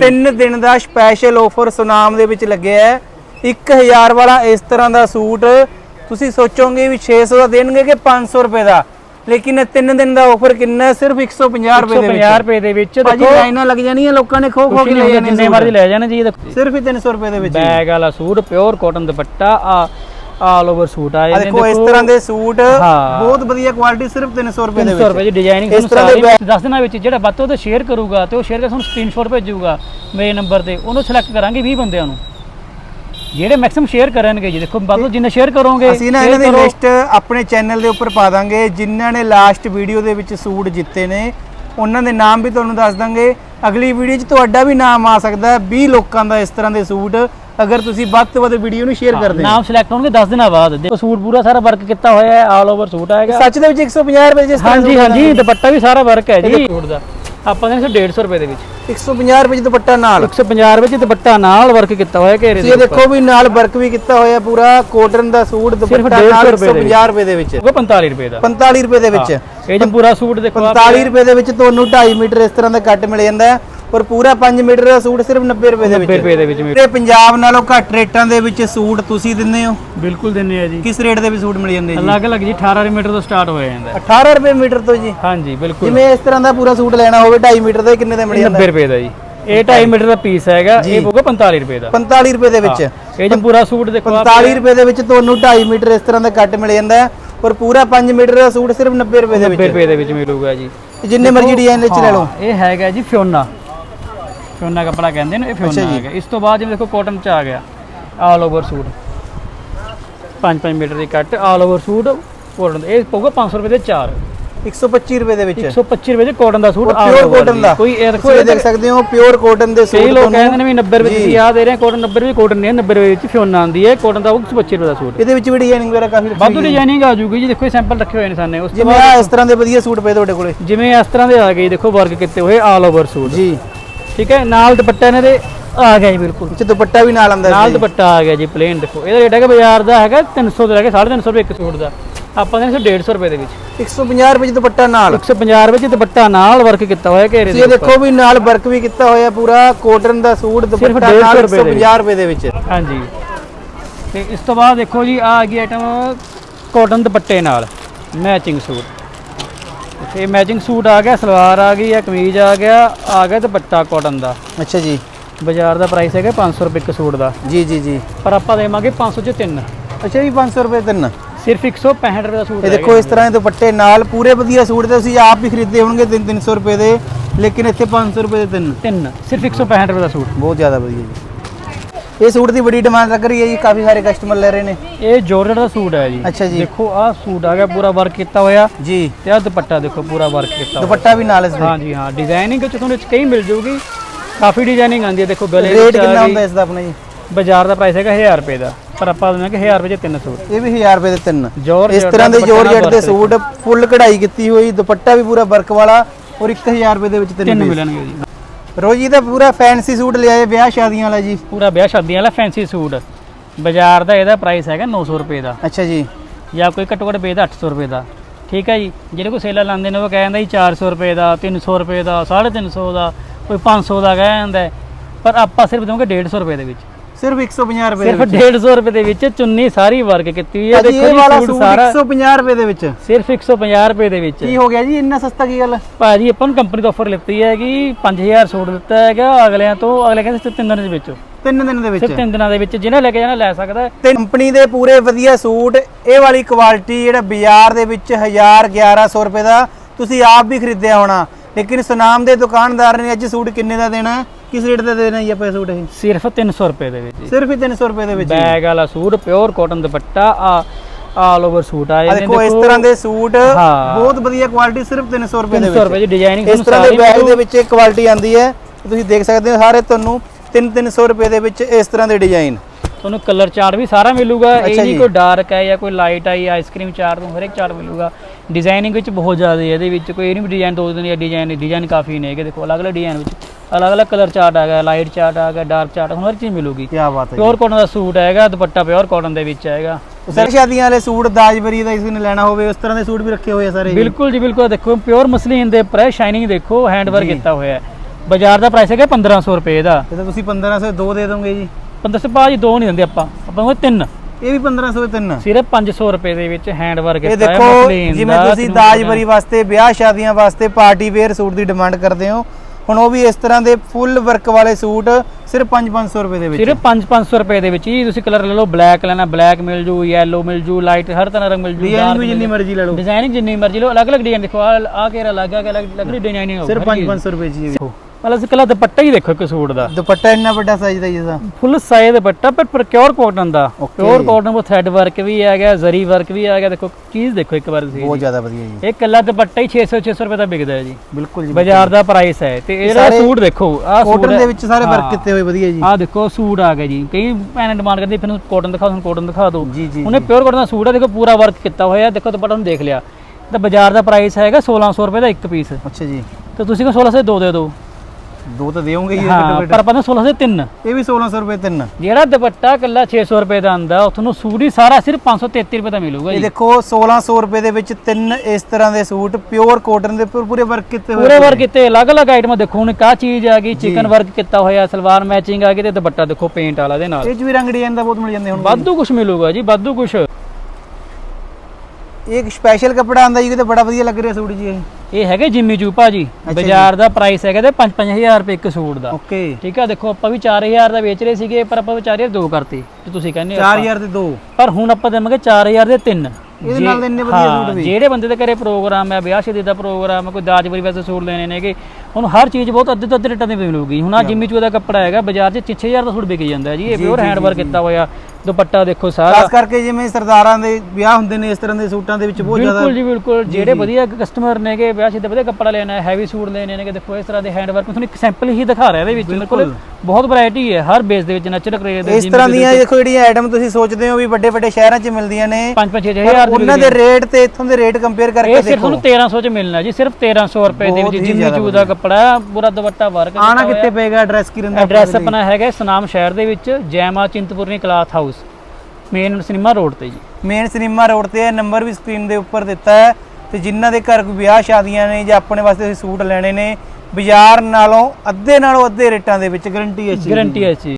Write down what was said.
ਤਿੰਨ ਦਿਨ ਦਾ special offer Sunam ਦੇ ਵਿੱਚ ਲੱਗਿਆ ਹੈ। 1000 ਵਾਲਾ ਇਸ ਤਰ੍ਹਾਂ ਦਾ ਸੂਟ ਤੁਸੀਂ ਸੋਚੋਗੇ ਵੀ 600 ਦਾ ਦੇਣਗੇ ਕਿ 500 ਰੁਪਏ ਦਾ? ਲੇਕਿਨ ਇਹ ਤਿੰਨ ਦਿਨ ਦਾ ਆਫਰ ਕਿੰਨਾ ਹੈ? ਸਿਰਫ 150 ਰੁਪਏ ਦੇ 150 ਵਿੱਚ ਰੁਪਏ ਦੇ ਵਿੱਚ ਭਾਜੀ ਲਾਈਨਾਂ ਲੱਗ ਜਾਣੀਆਂ ਲੋਕਾਂ ਨੇ ਖੋ ਖੋ ਕੇ ਲੈ ਜਾਣੇ ਜਿੰਨੇ ਮਰਜ਼ੀ ਲੈ ਜਾਣ ਜੀ ਦੇਖੋ। ਸਿਰਫ ਹੀ 300 ਰੁਪਏ ਦੇ ਵਿੱਚ ਬੈਗ ਵਾਲਾ ਸੂਟ ਪਿਓਰ ਕਾਟਨ ਦੁਪੱਟਾ ਆ ਆਲ ਓਵਰ ਸੂਟ ਆ ਜਾਂਦੇ ਦੇਖੋ ਇਸ ਤਰ੍ਹਾਂ ਦੇ ਸੂਟ। ਬਹੁਤ ਵਧੀਆ ਕੁਆਲਿਟੀ ਸਿਰਫ 300 ਰੁਪਏ ਦੇ 300 ਵਿੱਚ। ਰੁਪਏ ਦੀ ਡਿਜ਼ਾਈਨਿੰਗ ਇਸ ਤਰ੍ਹਾਂ ਦੇ ਬੈਗ- 10 ਦਿਨਾਂ ਵਿੱਚ ਜਿਹੜਾ ਵੱਧ ਤੋਂ ਵੱਧ ਸ਼ੇਅਰ ਕਰੂਗਾ ਤੇ ਉਹ ਸ਼ੇਅਰ ਕਰਕੇ ਤੁਹਾਨੂੰ ਸਕਰੀਨਸ਼ਾਟ ਭੇਜੂਗਾ ਮੇਰੇ ਨੰਬਰ ਤੇ। ਉਹਨੂੰ ਸਿਲੈਕਟ ਕਰਾਂਗੇ 20 ਬੰਦਿਆਂ ਨੂੰ। ਜਿਹੜੇ ਮੈਕਸਿਮਮ ਸ਼ੇਅਰ ਕਰਨਗੇ ਜੀ ਦੇਖੋ ਤੋਂ ਜਿੰਨਾ ਸ਼ੇਅਰ ਕਰੋਗੇ ਅਸੀਂ ਨਾ ਇਹਨਾਂ ਦੀ। ਲਿਸਟ ਆਪਣੇ ਚੈਨਲ ਦੇ ਉੱਪਰ ਪਾ ਦਾਂਗੇ ਜਿਨ੍ਹਾਂ ਨੇ ਲਾਸਟ ਵੀਡੀਓ ਦੇ ਵਿੱਚ ਸੂਟ ਜਿੱਤੇ ਨੇ। ਉਹਨਾਂ ਦੇ ਨਾਮ ਵੀ ਤੁਹਾਨੂੰ ਦੱਸ ਦਾਂਗੇ। ਅਗਲੀ ਵੀਡੀਓ 'ਚ ਤੁਹਾਡਾ ਵੀ ਨਾਮ ਆ ਸਕਦਾ ਹੈ। 20 ਲੋਕਾਂ ਦਾ ਇਸ ਤਰ੍ਹਾਂ ਦੇ ਸੂਟ। ਅਗਰ ਤੁਸੀਂ ਵੱਧ ਤੋਂ ਵੱਧ ਵੀਡੀਓ ਨੂੰ ਸ਼ੇਅਰ ਕਰਦੇ ਨਾਮ ਸਿਲੈਕਟ ਹੋਣਗੇ 10 ਦਿਨਾਂ ਬਾਅਦ। ਦੇਖੋ ਸੂਟ ਪੂਰਾ ਸਾਰਾ ਵਰਕ ਕੀਤਾ ਹੋਇਆ ਹੈ ਆਲ ਓਵਰ ਸੂਟ ਆਏਗਾ ਸੱਚ ਦੇ ਵਿੱਚ 150 ਰੁਪਏ ਜਿਸ ਹਾਂਜੀ ਹਾਂਜੀ ਦੁਪੱਟਾ ਵੀ ਸਾਰਾ ਵਰਕ ਹੈ ਜੀ। ਸੂਟ ਦਾ। ਆਪਾਂ ਨੇ 150 ਰੁਪਏ ਦੇ ਵਿੱਚ। 150 ਰੁਪਏ 'ਚ ਦੁਪੱਟਾ ਨਾਲ। 150 ਰੁਪਏ ਚ ਦੁਪੱਟਾ ਨਾਲ ਵਰਕ ਕੀਤਾ ਹੋਇਆ ਘੇਰੇ ਤੁਸੀਂ ਇਹ ਦੇਖੋ ਵੀ ਨਾਲ ਵਰਕ ਵੀ ਕੀਤਾ ਹੋਇਆ ਪੂਰਾ ਕੋਟਨ ਦਾ ਸੂਟ ਦੁਪੱਟਾ 150 ਨਾਲ ਰੁਪਏ ਦੇ 150 ਰੁਪਏ ਦੇ ਵਿੱਚ। ਉਹ 45 ਰੁਪਏ ਦਾ। 45 ਰੁਪਏ ਦੇ ਵਿੱਚ। ਇਹ ਜੋ ਪੂਰਾ ਸੂਟ ਦੇਖੋ ਆਪ 45 ਰੁਪਏ ਦੇ ਵਿੱਚ ਤੁਹਾਨੂੰ 2.5 ਮੀਟਰ ਇਸ ਤਰ੍ਹਾਂ ਦਾ ਕੱਟ ਮਿਲ ਜਾਂਦਾ ਹੈ। ਔਰ ਪੂਰਾ 5 ਮੀਟਰ ਦਾ ਸੂਟ ਸਿਰਫ 90 ਰੁਪਏ ਦੇ 90 ਵਿੱਚ। ਰੁਪਏ ਦੇ ਵਿੱਚ ਇਹ ਪੰਜਾਬ ਨਾਲੋਂ ਘੱਟ ਰੇਟਾਂ ਦੇ ਵਿੱਚ ਸੂਟ ਤੁਸੀਂ ਦਿੰਦੇ ਹੋ? ਬਿਲਕੁਲ ਦਿੰਨੇ ਆ ਜੀ। ਕਿਸ ਰੇਟ ਦੇ ਵੀ ਸੂਟ ਮਿਲ ਜਾਂਦੇ ਜੀ? ਅਲੱਗ-ਅਲੱਗ ਜੀ 18 ਮੀਟਰ ਤੋਂ ਸਟਾਰਟ ਹੋ ਜਾਂਦਾ। ਹੈ। 18 ਰੁਪਏ ਮੀਟਰ ਤੋਂ ਜੀ? ਹਾਂਜੀ ਬਿਲਕੁਲ। ਜਿਵੇਂ ਇਸ ਤਰ੍ਹਾਂ ਦਾ ਪੂਰਾ ਸੂਟ ਲੈਣਾ ਹੋਵੇ 2.5 ਮੀਟਰ ਦਾ ਕਿੰਨੇ ਦਾ ਮਿਲ ਜਾਂਦਾ? 90 ਰੁਪਏ ਦਾ ਜੀ। ਇਹ 2.5 ਮੀਟਰ ਦਾ ਪੀਸ ਹੈਗਾ ਇਹ ਪਊਗਾ 45 ਰੁਪਏ ਦਾ। 45 ਰੁਪਏ ਦੇ ਵਿੱਚ। ਇਹ ਜੋ ਪੂਰਾ ਸੂਟ ਦੇਖੋ ਆਪ 45 ਰੁਪਏ ਦੇ ਵਿੱਚ ਤੁਹਾਨੂੰ 2.5 ਮੀਟਰ ਇਸ ਤਰ੍ਹਾਂ ਦਾ ਕੱਟ ਮਿਲ ਜਾਂਦਾ ਹੈ ਔਰ ਪੂਰਾ 5 ਮੀਟਰ ਦਾ ਸੂਟ ਸਿਰਫ 90 ਰੁਪਏ ਦੇ 90 ਵਿੱਚ। ਰੁਪਏ ਦੇ ਵਿੱਚ ਮਿਲੂਗਾ ਜੀ। ਜਿੰਨੇ ਮਰਜ਼ੀ ਡਿਜ਼ਾਈਨ ਵਿੱਚ ਲੈ ਲਓ। ਇਹ ਹੈਗਾ ਜੀ ਫਿਓਨਾ। ਫਿਓਨਾ ਕੱਪੜਾ ਕਹਿੰਦੇ ਨੇ ਇਹ ਫਿਓਨਾ ਹੈਗਾ ਇਸ ਤੋਂ ਬਾਅਦ ਜਿਵੇਂ ਦੇਖੋ ਕਾਟਨ ਚ ਆ ਗਿਆ ਆਲ ਓਵਰ ਸੂਟ। 5-5 ਮੀਟਰ ਦੀ cut all over suit cotton ਦਾ। ਇਹ ਪਊਗਾ 500 ਰੁਪਏ ਦੇ ਚਾਰ। 125 ਰੁਪਏ ਦੇ ਵਿੱਚ। 125 ਰੁਪਏ ਦੇ ਕਾਟਨ ਦਾ ਸੂਟ all ਪਿਓਰ ਕੋਟਨ। ਦਾ। ਕੋਈ ਇਹ ਦੇਖੋ ਇਹ ਦੇਖ ਸਕਦੇ ਹੋ ਪਿਓਰ ਕੋਟਨ ਦੇ ਕਈ ਸੂਟ ਲੋਕ ਕਹਿੰਦੇ ਨੇ ਵੀ 90 ਰੁਪਏ ਦੀ ਆ ਦੇ ਰਹੇ ਕਾਟਨ 90 ਰੁਪਏ ਕਾਟਨ ਨਹੀਂ ਹੈ, 90 ਰੁਪਏ ਵਿੱਚ ਫਿਓਨਾ ਆਉਂਦੀ ਹੈ ਕਾਟਨ ਦਾ ਉਹ 125 ਰੁਪਏ ਦਾ ਸੂਟ ਇਹਦੇ ਵਿੱਚ ਵੀ ਡਿਜ਼ਾਈਨਿੰਗ ਵਗੈਰਾ ਕਾਫੀ ਰੱਖੀ ਵਾਧੂ ਡਿਜ਼ਾਈਨਿੰਗ ਆ ਜੂਗੀ ਜੀ ਦੇਖੋ ਇਹ ਸੈਂਪਲ ਰੱਖੇ ਹੋਏ ਨੇ ਸਾਨੇ ਉਸ ਤੋਂ ਜਿਵੇਂ ਆ ਇਸ ਤਰ੍ਹਾਂ ਦੇ ਵਧੀਆ ਸੂਟ ਪਏ ਤੁਹਾਡੇ ਕੋਲੇ। ਜਿਵੇਂ ਇਸ ਤਰ੍ਹਾਂ ਦੇ ਆ ਗਏ ਦੇਖੋ ਵਰਕ ਕੀਤੇ ਹੋਏ ਆਲ ਓਵਰ ਸੂਟ। ਜੀ। ਠੀਕ ਹੈ ਨਾਲ ਦੁਪੱਟਾ ਇਹਨਾਂ ਦੇ ਆ ਗਿਆ ਜੀ ਬਿਲਕੁਲ। ਵਿੱਚ ਦੁਪੱਟਾ ਵੀ ਨਾਲ ਆਉਂਦਾ ਨਾਲ ਦੁਪੱਟਾ ਆ ਗਿਆ ਜੀ ਪਲੇਨ ਦੇਖੋ। ਇਹਦਾ ਰੇਟ ਹੈਗਾ ਬਾਜ਼ਾਰ ਦਾ ਹੈਗਾ 300 ਤੋਂ ਲੈ ਕੇ 350 ਰੁਪਏ ਇੱਕ ਸੂਟ ਦਾ। ਆਪਾਂ ਨੇ 150 ਰੁਪਏ ਦੇ ਵਿੱਚ। 150 ਰੁਪਏ 'ਚ ਦੁਪੱਟਾ ਨਾਲ। 150 ਰੁਪਏ ਚ ਦੁਪੱਟਾ ਨਾਲ ਵਰਕ ਕੀਤਾ ਹੋਇਆ ਘੇਰੇ ਤੁਸੀਂ ਇਹ ਦੇਖੋ ਵੀ ਨਾਲ ਵਰਕ ਵੀ ਕੀਤਾ ਹੋਇਆ ਪੂਰਾ ਕੋਟਨ ਦਾ ਸੂਟ ਦੁਪੱਟਾ 150 ਨਾਲ ਰੁਪਏ ਦੇ 150 ਰੁਪਏ ਦੇ ਵਿੱਚ। ਹਾਂਜੀ। ਤੇ ਇਸ ਤੋਂ ਬਾਅਦ ਦੇਖੋ ਜੀ ਆ ਗਈ ਆਈਟਮ ਕਾਟਨ ਦੁਪੱਟੇ ਨਾਲ। Matching suit. ਇਹ ਮੈਚਿੰਗ ਸੂਟ ਆ ਗਿਆ ਸਲਵਾਰ ਆ ਗਈ ਆ ਕਮੀਜ਼ ਆ ਗਿਆ ਆ ਗਿਆ ਦੁਪੱਟਾ ਕਾਟਨ ਦਾ। ਅੱਛਾ ਜੀ। ਬਾਜ਼ਾਰ ਦਾ ਪ੍ਰਾਈਸ ਹੈਗਾ 500 ਰੁਪਏ ਇੱਕ ਸੂਟ ਦਾ। ਜੀ ਜੀ ਜੀ। ਪਰ ਆਪਾਂ ਦੇਵਾਂਗੇ 500 ਚ ਤਿੰਨ। ਅੱਛਾ ਜੀ 500 ਰੁਪਏ ਤਿੰਨ। ਸਿਰਫ 165 ਰੁਪਏ ਦਾ ਸੂਟ ਇਹ ਦੇਖੋ ਇਸ ਤਰ੍ਹਾਂ ਦੇ ਦੁਪੱਟੇ ਨਾਲ ਪੂਰੇ ਵਧੀਆ ਸੂਟ ਤੇ ਤੁਸੀਂ ਆਪ ਵੀ ਖਰੀਦੇ ਹੋਣਗੇ 300 ਰੁਪਏ ਦੇ ਲੇਕਿਨ ਇੱਥੇ 500 ਰੁਪਏ ਦੇ ਤਿੰਨ। ਤਿੰਨ ਸਿਰਫ 165 ਰੁਪਏ ਦਾ ਸੂਟ ਬਹੁਤ ਜ਼ਿਆਦਾ ਵਧੀਆ ਜੀ। ਇਹ ਸੂਟ ਦੀ ਬੜੀ ਡਿਮਾਂਡ ਲੱਗ ਰਹੀ ਹੈ ਜੀ ਕਾਫੀ ਸਾਰੇ ਕਸਟਮਰ ਲੈ ਰਹੇ ਨੇ। ਇਹ ਜੋਰਜਟ ਦਾ ਸੂਟ ਹੈ ਜੀ। ਅੱਛਾ ਜੀ। ਦੇਖੋ ਆਹ ਸੂਟ ਆ ਗਿਆ ਪੂਰਾ ਵਰਕ ਕੀਤਾ ਹੋਇਆ। ਜੀ। ਤੇ ਆਹ ਦੁਪੱਟਾ ਦੇਖੋ ਪੂਰਾ ਵਰਕ ਕੀਤਾ ਹੋਇਆ। ਦੁਪੱਟਾ ਵੀ ਨਾਲ ਇਸ ਦੇ ਹਾਂਜੀ ਹਾਂ ਡਿਜ਼ਾਈਨਿੰਗ ਵਿੱਚ ਤੁਹਾਨੂੰ ਇਹ 'ਚ ਕਈ ਮਿਲ ਜੂਗੀ। ਕਾਫੀ ਡਿਜ਼ਾਈਨਿੰਗ ਆਉਂਦੀ ਹੈ ਦੇਖੋ ਗਲੇ ਰੇਟ ਵਿੱਚ ਕਿੰਨਾ। ਹੁੰਦਾ ਇਸ ਦਾ ਆਪਣਾ ਜੀ? ਬਾਜ਼ਾਰ ਦਾ ਪ੍ਰਾਈਸ ਹੈਗਾ 1000 ਰੁਪਏ ਦਾ ਪਰ ਆਪਾਂ ਦਿੰਦੇ ਕਿ 1000 ਰੁਪਏ ਚ ਤਿੰਨ ਸੂਟ। ਇਹ ਵੀ 1000 ਰੁਪਏ ਦੇ ਤਿੰਨ। ਇਸ ਤਰ੍ਹਾਂ ਦੇ ਜੋਰਜਟ ਦੇ ਸੂਟ ਫੁੱਲ ਕਢਾਈ ਕੀਤੀ ਹੋਈ ਦੁਪੱਟਾ ਵੀ ਪੂਰਾ ਵਰਕ ਵਾਲਾ ਔਰ 1000 ਰੁਪਏ ਦੇ ਵਿੱਚ ਤਿੰਨ ਮਿਲਣਗੇ ਜੀ। ਰੋਜੀ ਦਾ ਪੂਰਾ ਫੈਂਸੀ ਸੂਟ ਲਿਆਏ ਵਿਆਹ ਸ਼ਾਦੀਆਂ ਵਾਲਾ ਜੀ। ਪੂਰਾ ਵਿਆਹ ਸ਼ਾਦੀਆਂ ਵਾਲਾ ਫੈਂਸੀ ਸੂਟ। ਬਾਜ਼ਾਰ ਦਾ ਇਹਦਾ ਪ੍ਰਾਈਸ ਹੈਗਾ 900 ਰੁਪਏ ਦਾ। ਅੱਛਾ ਜੀ। ਜਾਂ ਕੋਈ ਘੱਟੋ ਘੱਟ ਵੇਚਦਾ 800 ਰੁਪਏ ਦਾ। ਠੀਕ ਹੈ ਜੀ। ਜਿਹੜੇ ਕੋਈ ਸੇਲਾਂ ਲਾਉਂਦੇ ਨੇ ਉਹ ਕਹਿੰਦਾ ਜੀ 400 ਰੁਪਏ ਦਾ 300 ਰੁਪਏ ਦਾ 350 ਦਾ ਕੋਈ 500 ਦਾ ਕਹਿ ਜਾਂਦਾ ਹੈ। ਪਰ ਆਪਾਂ ਸਿਰਫ ਦਵਾਂਗੇ 150 ਰੁਪਏ ਦੇ ਵਿੱਚ। ਸਿਰਫ 150 ਰੁਪਏ ਦੇ ਸਿਰਫ 150 ਰੁਪਏ ਦੇ ਵਿੱਚ ਚੁੰਨੀ ਸਾਰੀ ਵਰਕ ਕੀਤੀ ਹੋਈ ਹੈ। ਦੇਖੋ ਇਹ ਵਾਲਾ ਜੀ ਸੂਟ ਸੂਟ ਸਾਰਾ 150 ਰੁਪਏ ਦੇ ਵਿੱਚ। ਸਿਰਫ 150 ਰੁਪਏ ਦੇ ਵਿੱਚ। ਕੀ ਹੋ ਗਿਆ ਜੀ? ਇੰਨਾ ਸਸਤਾ ਕੀ ਗੱਲ? ਭਾਜੀ ਆਪਾਂ ਨੂੰ ਕੰਪਨੀ ਤੋਂ ਆਫਰ ਲਿੱਤੀ ਹੈ ਕਿ 5000 ਸੂਟ ਦਿੱਤਾ ਹੈਗਾ ਅਗਲਿਆਂ ਤੋਂ ਅਗਲੇ ਕਹਿੰਦੇ ਸਿਰਫ ਤਿੰਨ ਦਿਨਾਂ ਦੇ ਵਿੱਚ। ਤਿੰਨ ਦਿਨ ਦੇ ਵਿੱਚ। ਸਿਰਫ ਤਿੰਨ ਦਿਨਾਂ ਦੇ ਵਿੱਚ ਜਿਹਨੇ ਲੈ ਕੇ ਜਾਣਾ ਲੈ ਸਕਦਾ ਹੈ। ਤੇ ਕੰਪਨੀ ਦੇ ਪੂਰੇ ਵਧੀਆ ਸੂਟ ਇਹ ਵਾਲੀ ਕੁਆਲਿਟੀ ਜਿਹੜਾ ਬਾਜ਼ਾਰ ਦੇ ਵਿੱਚ 1000 1100 ਰੁਪਏ ਦਾ ਤੁਸੀਂ ਆਪ ਵੀ ਖਰੀਦਿਆ ਹੋਣਾ। ਲੇਕਿਨ ਸੁਨਾਮ ਦੇ ਦੁਕਾਨਦਾਰ ਨੇ ਅੱਜ ਸੂਟ ਕਿੰਨੇ ਦਾ ਦੇਣਾ? ਹੈ? ਕਿਸ ਰੇਟ ਦਾ ਦੇਣਾ ਜੀ ਆਪਾਂ ਇਹ ਸੂਟ ਇਹ? ਸਿਰਫ 300 ਰੁਪਏ ਦੇ ਵਿੱਚ ਸਿਰਫ ਹੀ 300 ਰੁਪਏ ਦੇ ਵਿੱਚ ਬੈਗ ਵਾਲਾ ਸੂਟ ਪਿਓਰ ਕਾਟਨ ਦੁਪੱਟਾ ਆ ਆਲ ਓਵਰ ਸੂਟ ਆ। ਆ ਦੇਖੋ ਇਸ ਤਰ੍ਹਾਂ ਦੇ ਸੂਟ ਹਾਂ। ਬਹੁਤ ਵਧੀਆ ਕੁਆਲਿਟੀ ਸਿਰਫ 300 ਰੁਪਏ ਦੇ 300 ਵਿੱਚ ਰੁਪਏ ਦੀ ਡਿਜ਼ਾਈਨਿੰਗ ਇਸ ਤਰ੍ਹਾਂ ਦੇ ਬੈਗ ਦੇ ਵਿੱਚ ਇੱਕ ਕੁਆਲਿਟੀ ਆਂਦੀ ਹੈ। ਤੁਸੀਂ ਦੇਖ ਸਕਦੇ ਹੋ ਸਾਰੇ ਤੁਹਾਨੂੰ 3-300 ਰੁਪਏ ਦੇ ਵਿੱਚ ਇਸ ਤਰ੍ਹਾਂ ਦੇ ਡਿਜ਼ਾਈਨ ਤੁਹਾਨੂੰ ਕਲਰ ਚਾਰਟ ਵੀ ਸਾਰਾ ਮਿਲੂਗਾ। ਇਹ ਨਹੀਂ। ਕੋਈ ਡਾਰਕ ਹੈ ਜਾਂ ਕੋਈ ਲਾਈਟ ਹੈ ਜਾਂ ਆਈਸਕ੍ਰੀਮ ਚਾਰਟ ਨੂੰ ਹਰੇਕ ਚਾਰਟ ਮਿਲੂਗਾ। ਡਿਜ਼ਾਈਨਿੰਗ ਵਿੱਚ ਬਹੁਤ ਜ਼ਿਆਦਾ ਹੈ ਇਹਦੇ ਵਿੱਚ ਕੋਈ ਇਹ ਨਹੀਂ ਡਿਜ਼ਾਈਨ ਦੋ ਦਿਨ ਜਾਂ ਡਿਜ਼ਾਈਨ ਡਿਜ਼ਾਈਨ ਕਾਫੀ ਨੇ ਹੈਗੇ ਦੇਖੋ ਅਲੱਗ-ਅਲੱਗ ਡਿਜ਼ਾਈਨ ਵਿੱਚ ਅਲੱਗ-ਅਲੱਗ ਕਲਰ ਚਾਰਟ ਆ ਗਿਆ ਲਾਈਟ ਚਾਰਟ ਆ ਗਿਆ ਡਾਰਕ ਚਾਰਟ ਹੁਣ ਹਰ ਚੀਜ਼ ਮਿਲੂਗੀ। ਕੀ ਬਾਤ ਹੈ ਪਿਓਰ ਕਾਟਨ ਦਾ ਸੂਟ ਹੈਗਾ ਦੁਪੱਟਾ ਪਿਓਰ ਕਾਟਨ ਦੇ ਵਿੱਚ ਆਏਗਾ ਸਰ ਸ਼ਾਦੀਆਂ ਵਾਲੇ ਸੂਟ ਦਾਜਬਰੀ ਦਾ ਕਿਸੇ ਨੇ ਲੈਣਾ ਹੋਵੇ ਉਸ ਤਰ੍ਹਾਂ ਦੇ ਸੂਟ ਵੀ ਰੱਖੇ ਹੋਏ ਆ ਸਾਰੇ। ਬਿਲਕੁਲ ਜੀ ਬਿਲਕੁਲ। ਦੇਖੋ ਪਿਓਰ ਮਸਲੀਨ ਦੇ ਉੱਪਰ ਹੈ ਸ਼ਾਈਨਿੰਗ ਦੇਖੋ ਹੈਂਡ ਵਰਕ ਕੀਤਾ ਹੋਇਆ ਹੈ। ਬਾਜ਼ਾਰ ਦਾ ਪ੍ਰਾਈਸ ਹੈਗਾ 1500 ਰੁਪਏ ਦਾ। ਤਾਂ ਤੁਸੀਂ 1500 ਦੋ ਦੇ ਦੋਗੇ ਜੀ। 1500 ਭਾਜੀ ਦੋ ਨਹੀਂ ਦਿੰਦੇ ਆਪਾਂ। ਆਪਾਂ ਉਹ ਤਿੰਨ। ਇਹ ਵੀ 1500 ਦੇ ਤਿੰਨ। ਸਿਰਫ 500 ਰੁਪਏ ਦੇ ਵਿੱਚ ਹੈਂਡ ਵਰਕ ਇਹ ਦੇਖੋ ਜਿਵੇਂ ਤੁਸੀਂ ਦਾਜਬਰੀ ਵਾਸਤੇ ਵਿਆਹ ਸ਼ਾਦੀਆਂ ਵਾਸਤੇ ਪਾਰਟੀ ਵੇਅਰ ਸੂਟ ਦੀ ਡਿਮਾਂਡ ਕਰਦੇ ਹੋ ਹੁਣ ਉਹ ਵੀ ਇਸ ਤਰ੍ਹਾਂ ਦੇ ਫੁੱਲ ਵਰਕ ਵਾਲੇ ਸੂਟ ਸਿਰਫ 5-500 ਰੁਪਏ ਦੇ ਵਿੱਚ। ਸਿਰਫ 5-500 ਰੁਪਏ ਦੇ ਵਿੱਚ ਹੀ ਤੁਸੀਂ ਕਲਰ ਲੈ ਲਓ ਬਲੈਕ ਲੈਣਾ ਬਲੈਕ ਮਿਲ ਜੂ ਯੈਲੋ ਮਿਲ ਜੂ ਲਾਈਟ ਹਰ ਤਰ੍ਹਾਂ ਰੰਗ ਮਿਲ ਜੂ ਡਿਜ਼ਾਈਨ ਵੀ ਜਿੰਨੀ ਮਰਜ਼ੀ ਲੈ ਲਓ। ਡਿਜ਼ਾਈਨਿੰਗ ਜਿੰਨੀ ਮਰਜ਼ੀ ਲਓ ਅਲੱਗ-ਅਲੱਗ ਡਿਜ਼ਾਈਨ ਦੇਖੋ ਆ ਕੇ ਲੱਗਾ ਕਿ ਅਲੱਗ ਅਲੱਗ ਡਿਜ਼ਾਈਨਿੰਗ ਸਿਰਫ 5-500 ਰੁਪਏ ਜੀ ਮਤਲਬ ਅਸੀਂ ਕੱਲਾ ਦੁਪੱਟਾ ਹੀ ਦੇਖੋ ਇੱਕ ਸੂਟ ਦਾ। ਦੁਪੱਟਾ ਇੰਨਾ ਵੱਡਾ ਸਾਈਜ਼ ਦਾ ਇਹਦਾ ਫੁੱਲ ਸਾਈਜ਼ ਦੁਪੱਟਾ ਪਰ ਪ੍ਰਕਿਉਰ ਕਾਟਨ ਦਾ। ਪਿਓਰ ਕਾਟਨ ਉਹ ਥ੍ਰੈਡ ਵਰਕ ਵੀ ਆ ਗਿਆ ਜ਼ਰੀ ਵਰਕ ਵੀ ਆ ਗਿਆ। ਦੇਖੋ ਚੀਜ਼ ਦੇਖੋ ਇੱਕ ਵਾਰ ਤੁਸੀਂ ਬਹੁਤ ਜ਼ਿਆਦਾ ਵਧੀਆ ਜੀ। ਇਹ ਕੱਲਾ ਦੁਪੱਟਾ ਹੀ 600 600 ਰੁਪਏ ਦਾ ਵਿਕਦਾ ਹੈ ਜੀ। ਬਿਲਕੁਲ ਜੀ ਬਾਜ਼ਾਰ ਦਾ ਪ੍ਰਾਈਸ ਹੈ ਤੇ ਇਹ ਜਿਹੜਾ ਸੂਟ ਦੇਖੋ ਆ ਸੂਟ ਕਾਟਨ ਦੇ ਵਿੱਚ ਸਾਰੇ ਵਰਕ ਕੀਤੇ ਹੋਏ ਵਧੀਆ ਜੀ। ਆ ਦੇਖੋ ਸੂਟ ਆ ਗਿਆ ਜੀ। ਕਈ ਭੈਣਾਂ ਡਿਮਾਂਡ ਕਰਦੀ ਫਿਰ ਕਾਟਨ ਦਿਖਾਓ ਤੁਹਾਨੂੰ ਕਾਟਨ ਦਿਖਾ ਦਿਓ। ਜੀ ਜੀ ਉਹਨੇ ਪਿਓਰ ਕਾਟਨ ਦਾ ਸੂਟ ਹੈ ਦੇਖੋ ਪੂਰਾ ਵਰਕ ਕੀਤਾ ਹੋਇਆ। ਦੇਖੋ ਦੁਪੱਟਾ ਨੂੰ ਦੇਖ ਲਿਆ। ਤਾਂ ਬਾਜ਼ਾਰ ਦਾ ਪ੍ਰਾਈਸ ਹੈਗਾ 1600 ਰੁਪਏ ਦਾ ਇੱਕ ਪੀਸ ਅੱਛਾ ਜੀ। ਤੇ ਤੁਸੀਂ ਕੋ 1600 ਦੇ ਦੋ ਦੇ ਦਿਓ ਦੋ ਤਾਂ ਦੇਵੋਗੇ ਹੀ ਹਾਂ ਪਰ ਨੂੰ 1600 ਦੇ ਤਿੰਨ। ਇਹ ਵੀ 1600 ਰੁਪਏ ਤਿੰਨ। ਜਿਹੜਾ ਦੁਪੱਟਾ ਕੱਲਾ 600 ਰੁਪਏ ਦਾ ਆਂਦਾ ਤੁਹਾਨੂੰ ਸੂਟ ਹੀ ਸਾਰਾ ਸਿਰਫ 533 ਰੁਪਏ ਦਾ ਮਿਲੂਗਾ ਇਹ ਜੀ। ਦੇਖੋ 1600 ਰੁਪਏ ਦੇ ਵਿੱਚ ਤਿੰਨ ਇਸ ਤਰ੍ਹਾਂ ਦੇ ਸੂਟ ਪਿਓਰ ਕਾਟਨ ਦੇ ਪੂਰੇ- ਪੂਰੇ ਵਰਕ ਕੀਤੇ ਹੋਏ ਪੂਰੇ ਵਰਕ ਕੀਤੇ ਅਲੱਗ-ਅਲੱਗ ਆਈਟਮਾਂ ਦੇਖੋ ਹੁਣ ਕਾ ਚੀਜ਼ ਆ ਗਈ ਚਿਕਨ ਵਰਕ ਕੀਤਾ ਹੋਇਆ ਸਲਵਾਰ ਮੈਚਿੰਗ ਆ ਗਈ ਤੇ ਦੁਪੱਟਾ ਦੇਖੋ ਪੇਂਟ ਵਾਲਾ ਦੇ ਨਾਲ। ਇਹ ਵੀ ਰੰਗ ਡਿਜ਼ਾਈਨ ਦਾ ਬਹੁਤ ਮਿਲ ਜਾਂਦੇ ਹੁਣ ਵਾਧੂ ਕੁਝ ਮਿਲੂਗਾ ਜੀ ਵਾਧੂ ਕੁਝ ਇੱਕ ਸਪੈਸ਼ਲ ਕੱਪੜਾ ਆਂਦਾ ਜੀ ਤੇ ਬੜਾ ਵਧੀਆ ਲੱਗ ਰਿਹਾ ਸੂਟ ਜੀ ਇਹ। ਇਹ ਹੈਗੇ ਜਿਮੀ ਚੂ ਭਾਜੀ ਬਾਜ਼ਾਰ ਦਾ ਪ੍ਰਾਈਸ ਹੈਗਾ ਤੇ 5-5000 ਰੁਪਏ ਇੱਕ ਸੂਟ ਦਾ। ਓਕੇ। ਠੀਕ ਆ ਦੇਖੋ ਆਪਾਂ ਵੀ 4000 ਦਾ ਵੇਚ ਰਹੇ ਸੀਗੇ ਪਰ ਆਪਾਂ 4000 ਦੋ ਕਰਤੇ ਤੇ ਤੁਸੀਂ ਕਹਿੰਦੇ ਹੋ 4000 ਦੇ ਦੋ। ਪਰ ਹੁਣ ਆਪਾਂ ਦੇਵਾਂਗੇ 4000 ਦੇ ਤਿੰਨ। ਇਹਦੇ ਨਾਲ ਇੰਨੇ ਵਧੀਆ ਸੂਟ ਵੀ। ਜਿਹੜੇ ਬੰਦੇ ਦੇ ਘਰੇ ਪ੍ਰੋਗਰਾਮ ਹੈ ਵਿਆਹ ਸ਼ਾਦੀ ਦਾ ਪ੍ਰੋਗਰਾਮ ਕੋਈ ਦਾਜ ਬਰੀ ਵਾਸਤੇ ਸੂਟ ਲੈਣੇ ਨੇਗੇ ਉਹਨੂੰ ਹਰ ਚੀਜ਼ ਬਹੁਤ ਅੱਧੇ ਤੋਂ ਅੱਧੇ ਰੇਟਾਂ ਤੇ ਮਿਲੂਗੀ। ਹੁਣ ਆ ਜਿੰਮੀ ਚੂ ਦਾ ਕੱਪੜਾ ਹੈਗਾ ਬਾਜ਼ਾਰ 'ਚ 6000 ਦਾ ਸੂਟ ਵਿਕ ਜਾਂਦਾ ਜੀ ਇਹ ਪਿਓਰ ਹੈਂਡ ਵਰਕ ਕੀਤਾ ਹੋਇਆ ਦੁਪੱਟਾ ਦੇਖੋ ਸਾਰਾ। ਖਾਸ ਕਰਕੇ ਜਿਵੇਂ ਸਰਦਾਰਾਂ ਦੇ ਵਿਆਹ ਹੁੰਦੇ ਨੇ ਇਸ ਤਰ੍ਹਾਂ ਦੇ ਸੂਟਾਂ ਦੇ ਵਿੱਚ ਬਹੁਤ ਜ਼ਿਆਦਾ ਬਿਲਕੁਲ ਜੀ ਬਿਲਕੁਲ। ਜਿਹੜੇ ਵਧੀਆ ਕਸਟਮਰ ਨੇਗੇ ਵਿਆਹ ਸ਼ਾਦੀ ਵਧੀਆ ਕੱਪੜਾ ਲੈਣਾ ਹੈ ਹੈਵੀ ਸੂਟ ਲੈਣੇ ਨੇਗੇ ਦੇਖੋ ਇਸ ਤਰ੍ਹਾਂ ਦੇ ਹੈਂਡ ਵਰਕ ਤੁਹਾਨੂੰ ਇੱਕ ਸੈਂਪਲ ਹੀ ਦਿਖਾ ਰਿਹਾ ਇਹਦੇ ਵਿੱਚ। ਮੇਰੇ ਕੋਲ ਬਹੁਤ ਵੈਰਾਈਟੀ ਹੈ ਹਰ ਬੇਸ ਦੇ ਵਿੱਚ ਨੈਚੁਰਲ ਕਰੇਜ ਦੇ ਇਸ ਤਰ੍ਹਾਂ ਦੀਆਂ ਦੇਖੋ ਜਿਹੜੀਆਂ ਆਈਟਮ ਤੁਸੀਂ ਸੋਚਦੇ ਹੋ ਵੀ ਵੱਡੇ ਵੱਡੇ ਸ਼ਹਿਰਾਂ 'ਚ ਮਿਲਦੀਆਂ ਨੇ 5 5 6000 ਦੇ ਉਹਨਾਂ ਦੇ ਰੇਟ ਤੇ ਇੱਥੋਂ ਦੇ ਰੇਟ ਕੰਪੇਅਰ ਕਰਕੇ ਇਹ ਸਿਰਫ ਦੇਖੋ। ਤੁਹਾਨੂੰ 1300 ਚ ਮਿਲਣਾ ਜੀ ਸਿਰਫ 1300 ਰੁਪਏ ਦੇ ਵਿੱਚ ਜਿੰਮੀ ਚੂ ਦਾ ਕੱਪੜਾ ਹੈ, ਪੂਰਾ ਦੁਪੱਟਾ ਵਰਕ ਆਣਾ ਕਿੱਥੇ ਪਏਗਾ ਐਡਰੈਸ ਕਿਰਨ ਦਾ ਐਡਰੈਸ ਆਪਣਾ ਹੈਗਾ ਸਨਾਮ ਸ਼ਹਿਰ ਦੇ ਵਿੱਚ Jai Ma Chintpurni cloth house main cinema road ਤੇ ਜੀ। ਮੇਨ ਸਿਨੇਮਾ ਰੋਡ ਤੇ ਹੈ ਨੰਬਰ ਵੀ ਸਕਰੀਨ ਦੇ ਉੱਪਰ ਦਿੱਤਾ ਹੈ ਤੇ ਜਿਨ੍ਹਾਂ ਦੇ ਘਰ ਕੋਈ ਵਿਆਹ ਸ਼ਾਦੀਆਂ ਨੇ ਜਾਂ ਆਪਣੇ ਵਾਸਤੇ ਤੁਸੀਂ ਸੂਟ ਲੈਣੇ ਨੇ ਬਾਜ਼ਾਰ ਨਾਲੋਂ ਅੱਧੇ ਨਾਲੋਂ ਅੱਧੇ ਰੇਟਾਂ ਦੇ ਵਿੱਚ ਗਾਰੰਟੀ ਹੈ ਦੀ। ਗਾਰੰਟੀ ਹੈ ਜੀ